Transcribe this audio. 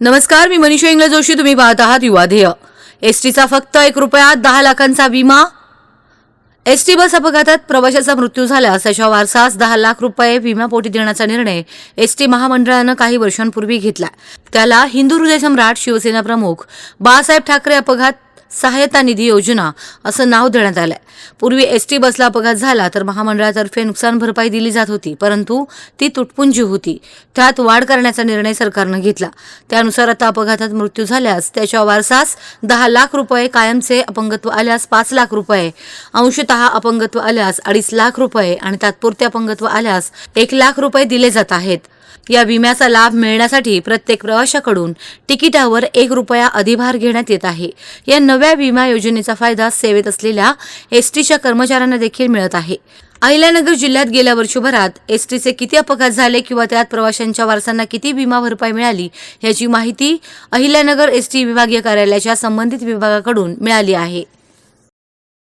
नमस्कार मी मनीषा इंग्लज जोशी. तुम्ही पाहत आहात युवाध्येय एस टीचा फक्त एक रुपयात दहा लाखांचा विमा? एस टी बस अपघातात प्रवाशाचा मृत्यू झाल्यास त्याच्या वारसास दहा लाख रुपये विम्यापोटी देण्याचा निर्णय एस टी महामंडळानं काही वर्षांपूर्वी घेतला. त्याला हिंदू हृदय सम्राट शिवसेना प्रमुख बाळासाहेब ठाकरे अपघात सहायता निधी योजना असं नाव देण्यात आलं आहे पूर्वी एस टी बसला अपघात झाला तर महामंडळातर्फे नुकसान भरपाई दिली जात होती परंतु ती तुटपुंजी होती. त्यात वाढ करण्याचा निर्णय सरकारनं घेतला. त्यानुसार आता अपघातात मृत्यू झाल्यास त्याच्या वारसास दहा लाख रुपये कायमचे अपंगत्व आल्यास पाच लाख रुपये अंशतः अपंगत्व आल्यास अडीच लाख रुपये आणि तात्पुरते अपंगत्व आल्यास एक लाख रुपये दिले जात आहेत. या विम्याचा लाभ मिळण्यासाठी प्रत्येक प्रवाशाकडून तिकिटावर एक रुपया अधिभार घेण्यात येत आहे. या नव्या विमा योजनेचा फायदा सेवेत असलेल्या एस टीच्या कर्मचाऱ्यांना देखील मिळत आहे. अहिल्यानगर जिल्ह्यात गेल्या वर्षभरात एस टीचे किती अपघात झाले किंवा त्यात प्रवाशांच्या वारसांना किती विमा भरपाई मिळाली याची माहिती अहिल्यानगर एस टी विभागीय कार्यालयाच्या संबंधित विभागाकडून मिळाली आहे.